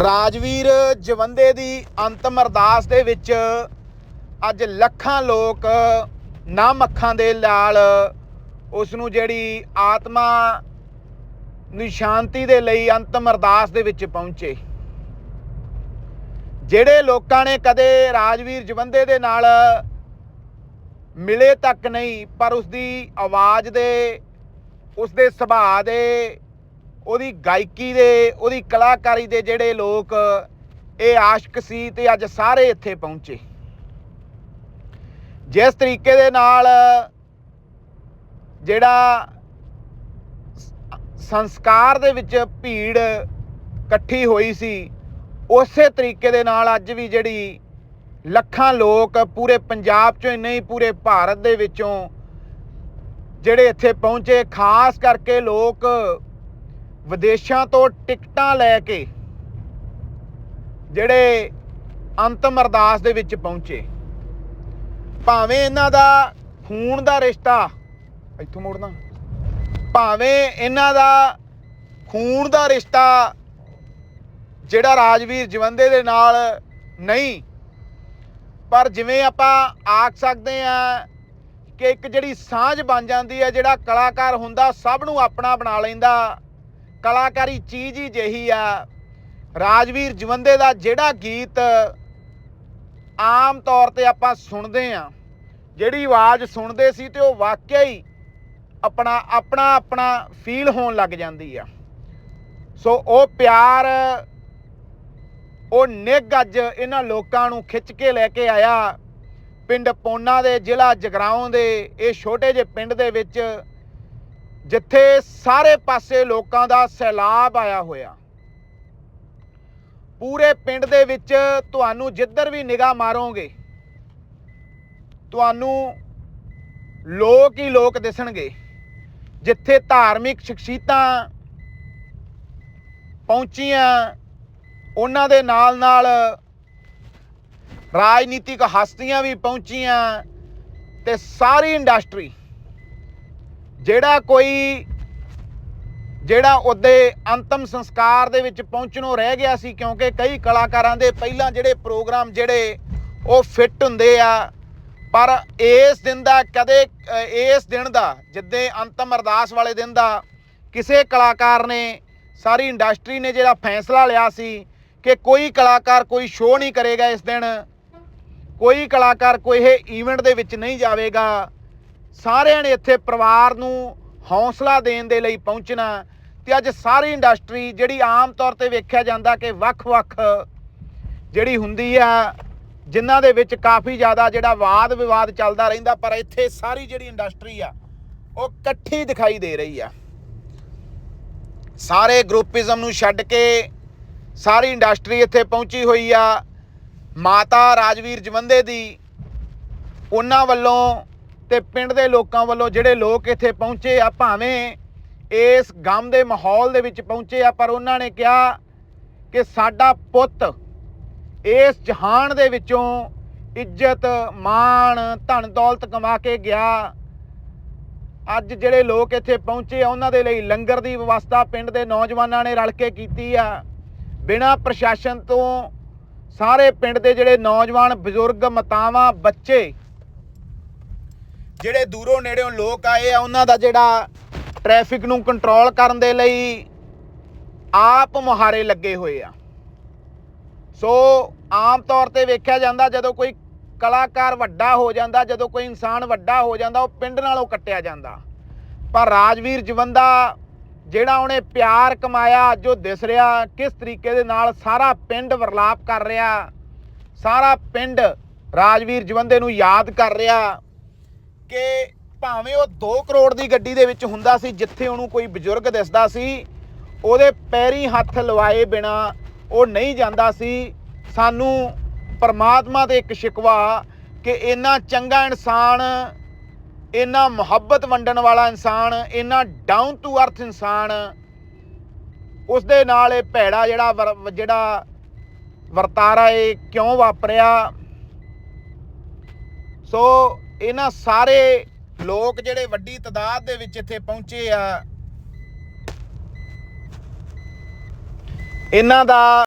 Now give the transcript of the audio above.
ਰਾਜਵੀਰ ਜਵੰਦੇ ਦੀ ਅੰਤਮ ਅਰਦਾਸ ਦੇ ਵਿੱਚ ਅੱਜ ਲੱਖਾਂ ਲੋਕ ਨਾਮ ਅੱਖਾਂ ਦੇ ਨਾਲ ਉਸ ਨੂੰ ਜਿਹੜੀ ਆਤਮਾ ਨੂੰ ਸ਼ਾਂਤੀ ਦੇ ਲਈ ਅੰਤਮ ਅਰਦਾਸ ਦੇ ਵਿੱਚ ਪਹੁੰਚੇ। ਜਿਹੜੇ ਲੋਕਾਂ ਨੇ ਕਦੇ ਰਾਜਵੀਰ ਜਵੰਦੇ ਦੇ ਨਾਲ ਮਿਲੇ ਤੱਕ ਨਹੀਂ, ਪਰ ਉਸ ਦੀ ਆਵਾਜ਼ ਦੇ ਉਸ ਦੇ ਸੁਭਾਅ ਦੇ ਉਹਦੀ ਗਾਇਕੀ ਦੇ, ਉਹਦੀ ਕਲਾਕਾਰੀ ਦੇ ਜਿਹੜੇ ਲੋਕ, ਇਹ ਆਸ਼ਕ ਸੀ ਤੇ ਅੱਜ ਸਾਰੇ ਇੱਥੇ ਪਹੁੰਚੇ। ਜਿਸ ਤਰੀਕੇ ਦੇ ਨਾਲ ਜਿਹੜਾ ਸੰਸਕਾਰ ਦੇ ਵਿੱਚ ਭੀੜ ਇਕੱਠੀ ਹੋਈ ਸੀ, ਉਸੇ ਤਰੀਕੇ ਦੇ ਨਾਲ ਅੱਜ ਵੀ ਜਿਹੜੀ ਲੱਖਾਂ ਲੋਕ ਪੂਰੇ ਪੰਜਾਬ ਚੋਂ ਹੀ ਨਹੀਂ ਪੂਰੇ ਭਾਰਤ ਦੇ ਵਿੱਚੋਂ ਜਿਹੜੇ ਇੱਥੇ ਪਹੁੰਚੇ, ਖਾਸ ਕਰਕੇ ਲੋਕ ਵਿਦੇਸ਼ਾਂ ਤੋਂ ਟਿਕਟਾਂ ਲੈ ਕੇ ਜਿਹੜੇ ਅੰਤਮ ਅਰਦਾਸ ਦੇ ਵਿੱਚ ਪਹੁੰਚੇ। ਭਾਵੇਂ ਇਹਨਾਂ ਦਾ ਖੂਨ ਦਾ ਰਿਸ਼ਤਾ, ਇੱਥੋਂ ਮੋੜਨਾ, ਭਾਵੇਂ ਇਹਨਾਂ ਦਾ ਖੂਨ ਦਾ ਰਿਸ਼ਤਾ ਜਿਹੜਾ ਰਾਜਵੀਰ ਜਵੰਦੇ ਦੇ ਨਾਲ ਨਹੀਂ, ਪਰ ਜਿਵੇਂ ਆਪਾਂ ਆਖ ਸਕਦੇ ਆ ਕਿ ਇੱਕ ਜਿਹੜੀ ਸਾਂਝ ਬਣ ਜਾਂਦੀ ਹੈ, ਜਿਹੜਾ ਕਲਾਕਾਰ ਹੁੰਦਾ, ਸਭ ਨੂੰ ਆਪਣਾ ਬਣਾ ਲੈਂਦਾ ਕਲਾਕਾਰੀ ਚੀਜ਼ ਹੀ ਜਿਹੀ ਆ। ਰਾਜਵੀਰ ਜਵੰਦੇ ਦਾ ਜਿਹੜਾ ਗੀਤ ਆਮ ਤੌਰ ਤੇ ਆਪਾਂ ਸੁਣਦੇ ਆ, ਜਿਹੜੀ ਆਵਾਜ਼ ਸੁਣਦੇ ਸੀ ਤੇ ਉਹ ਵਾਕਿਆ ਹੀ ਆਪਣਾ ਆਪਣਾ ਆਪਣਾ ਫੀਲ ਹੋਣ ਲੱਗ ਜਾਂਦੀ ਆ। ਸੋ ਉਹ ਪਿਆਰ, ਉਹ ਨਿੱਘ ਅੱਜ ਇਹਨਾਂ ਲੋਕਾਂ ਨੂੰ ਖਿੱਚ ਕੇ ਲੈ ਕੇ ਆਇਆ। ਪਿੰਡ ਪੋਨਾ ਦੇ, ਜ਼ਿਲ੍ਹਾ ਜਗਰਾਉਂ ਦੇ, ਇਹ ਛੋਟੇ ਜਿਹੇ ਪਿੰਡ ਦੇ ਵਿੱਚ ਜਿੱਥੇ ਸਾਰੇ ਪਾਸੇ ਲੋਕਾਂ ਦਾ ਸੈਲਾਬ ਆਇਆ ਹੋਇਆ। ਪੂਰੇ ਪਿੰਡ ਦੇ ਵਿੱਚ ਤੁਹਾਨੂੰ ਜਿੱਧਰ ਵੀ ਨਿਗਾਹ ਮਾਰੋਗੇ, ਤੁਹਾਨੂੰ ਲੋਕ ਹੀ ਲੋਕ ਦਿਸਣਗੇ, ਜਿੱਥੇ ਧਾਰਮਿਕ ਸ਼ਖਸੀਅਤਾਂ ਪਹੁੰਚੀਆਂ, ਉਹਨਾਂ ਦੇ ਨਾਲ ਨਾਲ ਰਾਜਨੀਤਿਕ ਹਸਤੀਆਂ ਵੀ ਪਹੁੰਚੀਆਂ ਤੇ ਸਾਰੀ ਇੰਡਸਟਰੀ ਜਿਹੜਾ ਕੋਈ, ਜਿਹੜਾ ਉਹਦੇ ਅੰਤਮ ਸੰਸਕਾਰ ਦੇ ਵਿੱਚ ਪਹੁੰਚਣੋਂ ਰਹਿ ਗਿਆ ਸੀ, ਕਿਉਂਕਿ ਕਈ ਕਲਾਕਾਰਾਂ ਦੇ ਪਹਿਲਾਂ ਜਿਹੜੇ ਪ੍ਰੋਗਰਾਮ ਜਿਹੜੇ ਉਹ ਫਿੱਟ ਹੁੰਦੇ ਆ, ਪਰ ਇਸ ਦਿਨ ਦਾ ਕਦੇ, ਇਸ ਦਿਨ ਦਾ ਜਿੱਦੇ ਅੰਤਮ ਅਰਦਾਸ ਵਾਲੇ ਦਿਨ ਦਾ ਕਿਸੇ ਕਲਾਕਾਰ ਨੇ, ਸਾਰੀ ਇੰਡਸਟਰੀ ਨੇ ਜਿਹੜਾ ਫੈਸਲਾ ਲਿਆ ਸੀ ਕਿ ਕੋਈ ਕਲਾਕਾਰ ਕੋਈ ਸ਼ੋਅ ਨਹੀਂ ਕਰੇਗਾ ਇਸ ਦਿਨ, ਕੋਈ ਕਲਾਕਾਰ ਕੋਈ ਇਹ ਈਵੈਂਟ ਦੇ ਵਿੱਚ ਨਹੀਂ ਜਾਵੇਗਾ ਸਾਰਿਆਂ ਨੇ ਇੱਥੇ ਪਰਿਵਾਰ ਨੂੰ ਹੌਸਲਾ ਦੇਣ ਦੇ ਲਈ ਪਹੁੰਚਣਾ ਤੇ ਅੱਜ ਸਾਰੀ ਇੰਡਸਟਰੀ ਜਿਹੜੀ ਆਮ ਤੌਰ ਤੇ ਵੇਖਿਆ ਜਾਂਦਾ ਕਿ ਵੱਖ-ਵੱਖ ਜਿਹੜੀ ਹੁੰਦੀ ਆ, ਜਿਨ੍ਹਾਂ ਦੇ ਵਿੱਚ ਕਾਫੀ ਜ਼ਿਆਦਾ ਜਿਹੜਾ ਵਾਦ ਵਿਵਾਦ ਚੱਲਦਾ ਰਹਿੰਦਾ, ਪਰ ਇੱਥੇ ਸਾਰੀ ਜਿਹੜੀ ਇੰਡਸਟਰੀ ਆ, ਉਹ ਇਕੱਠੀ ਦਿਖਾਈ ਦੇ ਰਹੀ ਆ। ਸਾਰੇ ਗਰੁੱਪਿਜ਼ਮ ਨੂੰ ਛੱਡ ਕੇ ਸਾਰੀ ਇੰਡਸਟਰੀ ਇੱਥੇ ਪਹੁੰਚੀ ਹੋਈ ਆ। ਮਾਤਾ ਰਾਜਵੀਰ ਜਵੰਦੇ ਦੀ ਉਹਨਾਂ ਵੱਲੋਂ ਤੇ ਪਿੰਡ ਦੇ ਲੋਕਾਂ ਵੱਲੋਂ ਜਿਹੜੇ ਲੋਕ ਇੱਥੇ ਪਹੁੰਚੇ ਆ, ਭਾਵੇਂ ਇਸ ਗਮ ਦੇ ਮਾਹੌਲ ਦੇ ਵਿੱਚ ਪਹੁੰਚੇ ਆ, ਪਰ ਉਹਨਾਂ ਨੇ ਕਿਹਾ ਕਿ ਸਾਡਾ ਪੁੱਤ ਇਸ ਜਹਾਨ ਦੇ ਵਿੱਚੋਂ ਇੱਜ਼ਤ, ਮਾਣ, ਧਨ ਦੌਲਤ ਕਮਾ ਕੇ ਗਿਆ। ਅੱਜ ਜਿਹੜੇ ਲੋਕ ਇੱਥੇ ਪਹੁੰਚੇ ਆ, ਉਹਨਾਂ ਦੇ ਲਈ ਲੰਗਰ ਦੀ ਵਿਵਸਥਾ ਪਿੰਡ ਦੇ ਨੌਜਵਾਨਾਂ ਨੇ ਰਲ ਕੇ ਕੀਤੀ ਆ। ਬਿਨਾਂ ਪ੍ਰਸ਼ਾਸਨ ਤੋਂ ਸਾਰੇ ਪਿੰਡ ਦੇ ਜਿਹੜੇ ਨੌਜਵਾਨ, ਬਜ਼ੁਰਗ, ਮਾਤਾਵਾਂ, ਬੱਚੇ ਜਿਹੜੇ ਦੂਰੋਂ ਨੇੜਿਓਂ ਲੋਕ ਆਏ ਆ, ਉਹਨਾਂ ਦਾ ਜਿਹੜਾ ਟ੍ਰੈਫਿਕ ਨੂੰ ਕੰਟਰੋਲ ਕਰਨ ਦੇ ਲਈ ਆਪ ਮੁਹਾਰੇ ਲੱਗੇ ਹੋਏ ਆ। ਸੋ ਆਮ ਤੌਰ ਤੇ ਵੇਖਿਆ ਜਾਂਦਾ, ਜਦੋਂ ਕੋਈ ਕਲਾਕਾਰ ਵੱਡਾ ਹੋ ਜਾਂਦਾ, ਜਦੋਂ ਕੋਈ ਇਨਸਾਨ ਵੱਡਾ ਹੋ ਜਾਂਦਾ, ਉਹ ਪਿੰਡ ਨਾਲੋਂ ਕੱਟਿਆ ਜਾਂਦਾ। ਪਰ ਰਾਜਵੀਰ ਜਵੰਦਾ, ਜਿਹੜਾ ਉਹਨੇ ਪਿਆਰ ਕਮਾਇਆ ਜੋ ਦਿਸ ਰਿਹਾ, ਕਿਸ ਤਰੀਕੇ ਦੇ ਨਾਲ ਸਾਰਾ ਪਿੰਡ ਵਰਲਾਪ ਕਰ ਰਿਹਾ, ਸਾਰਾ ਪਿੰਡ ਰਾਜਵੀਰ ਜਵੰਦੇ ਨੂੰ ਯਾਦ ਕਰ ਰਿਹਾ ਕਿ ਭਾਵੇਂ ਉਹ 2 ਕਰੋੜ ਦੀ ਗੱਡੀ ਦੇ ਵਿੱਚ ਹੁੰਦਾ ਸੀ, ਜਿੱਥੇ ਉਹਨੂੰ ਕੋਈ ਬਜ਼ੁਰਗ ਦਿਸਦਾ ਸੀ, ਉਹਦੇ ਪੈਰੀ ਹੱਥ ਲਵਾਏ ਬਿਨਾ ਉਹ ਨਹੀਂ ਜਾਂਦਾ ਸੀ। ਸਾਨੂੰ ਪਰਮਾਤਮਾ ਦੇ ਇੱਕ ਸ਼ਿਕਵਾ ਕਿ ਇੰਨਾ ਚੰਗਾ ਇਨਸਾਨ, ਇੰਨਾ ਮੁਹੱਬਤ ਵੰਡਣ ਵਾਲਾ ਇਨਸਾਨ, ਇੰਨਾ ਡਾਊਨ ਟੂ ਅਰਥ ਇਨਸਾਨ ਉਸ ਦੇ ਨਾਲ ਇਹ ਭੈੜਾ ਜਿਹੜਾ ਵਰ- ਜਿਹੜਾ ਵਰਤਾਰਾ ਇਹ ਕਿਉਂ ਵਾਪਰਿਆ? ਸੋ ਇਹਨਾਂ ਸਾਰੇ ਲੋਕ ਜਿਹੜੇ ਵੱਡੀ ਤਦਾਦ ਦੇ ਵਿੱਚ ਇੱਥੇ ਪਹੁੰਚੇ ਆ। ਇਹਨਾਂ ਦਾ